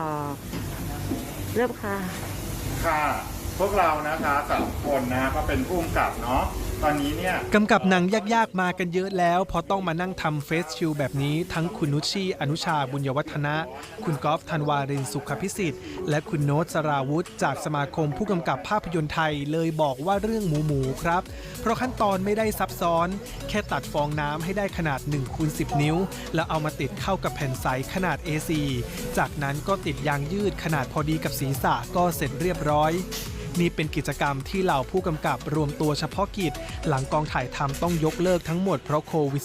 ออกเริ่มค่ะ ค่ะ พวกเรานะคะสามคนนะก็เป็นผู้กำกับเนาะตอนนี้เนี่ยกำกับหนังยากๆมากันเยอะแล้ว พอต้องมานั่งทำเฟสชิลแบบนี้ ทั้งคุณนุชชี อนุชาบุญยวัฒนะ คุณกอล์ฟธันวารินสุขพิสิทธิ์ และคุณโน้ตสราวุธ จากสมาคมผู้กำกับภาพยนตร์ไทยเลยบอกว่าเรื่องหมูหมูครับ เพราะขั้นตอนไม่ได้ซับซ้อน แค่ตัดฟองน้ำให้ได้ขนาด1คูณ10 นิ้ว แล้วเอามาติดเข้ากับแผ่นใสขนาด A4 จากนั้นก็ติดยางยืดขนาดพอดีกับศีรษะก็เสร็จเรียบร้อยนี่เป็นกิจกรรมที่เหล่าผู้กำกับรวมตัวเฉพาะกิจ หลังกองถ่ายทำต้องยกเลิกทั้งหมดเพราะโควิด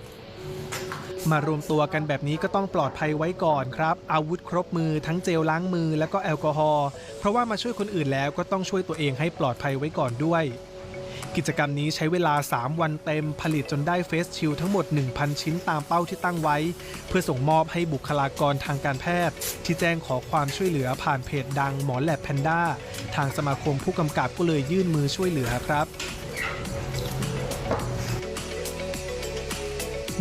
-19 มารวมตัวกันแบบนี้ก็ต้องปลอดภัยไว้ก่อนครับ อาวุธครบมือทั้งเจลล้างมือแล้วก็แอลกอฮอล์เพราะว่ามาช่วยคนอื่นแล้วก็ต้องช่วยตัวเองให้ปลอดภัยไว้ก่อนด้วย กิจกรรมนี้ใช้เวลา 3 วันเต็มผลิตจนได้เฟสชิลทั้งหมด 1,000 ชิ้นตามเป้าที่ตั้งไว้ เพื่อส่งมอบให้บุคลากรทางการแพทย์ ที่แจ้งขอความช่วยเหลือผ่านเพจดังหมอแลบแพนด้าทางสมาคมผู้กำกับก็เลยยื่นมือช่วยเหลือครับ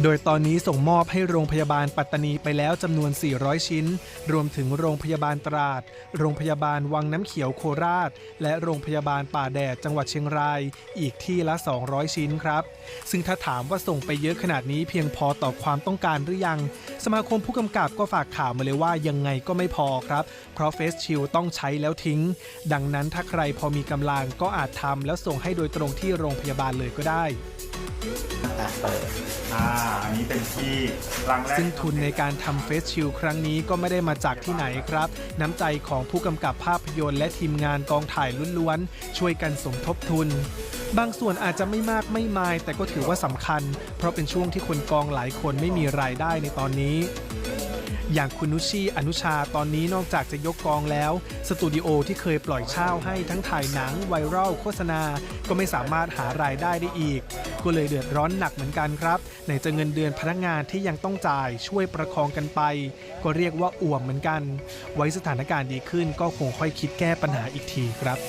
โดยตอนนี้ส่งมอบให้โรงพยาบาลปัตตานีไปแล้วจำนวน 400 ชิ้น รวมถึงโรงพยาบาลตราด โรงพยาบาลวังน้ำเขียวโคราช และโรงพยาบาลป่าแดดจังหวัดเชียงราย อีกที่ละ 200 ชิ้นครับ ซึ่งถ้าถามว่าส่งไปเยอะขนาดนี้เพียงพอต่อความต้องการหรือยัง สมาคมผู้กำกับก็ฝากข่าวมาเลยว่ายังไงก็ไม่พอครับ เพราะเฟสชิลต้องใช้แล้วทิ้ง ดังนั้นถ้าใครพอมีกำลังก็อาจทำแล้วส่งให้โดยตรงที่โรงพยาบาลเลยก็ได้ อ่าอันนี้เป็นที่รังแรกซึ่งทุนในการทำเฟสชิลครั้งนี้ก็ไม่ได้มาจากที่ไหนครับ น้ำใจของผู้กำกับภาพยนตร์และทีมงานกองถ่ายล้วนๆ ช่วยกันสมทบทุน บางส่วนอาจจะไม่มากไม่มาย แต่ก็ถือว่าสำคัญ เพราะเป็นช่วงที่คนกองหลายคนไม่มีรายได้ในตอนนี้ อย่างคุณนุชีอนุชาตอนนี้นอกจากจะยกกองแล้ว สตูดิโอที่เคยปล่อยเช่าให้ทั้งถ่ายหนังไวรัลโฆษณา ก็ไม่สามารถหารายได้ได้อีก ก็เลยเดือดร้อนหนักเหมือนกันครับไหนจะเงินเดือนพนักงานที่ยังต้องจ่ายช่วยประคองกันไป ก็เรียกว่าอ่วมเหมือนกัน ไว้สถานการณ์ดีขึ้นก็คงค่อยคิดแก้ปัญหาอีกทีครับ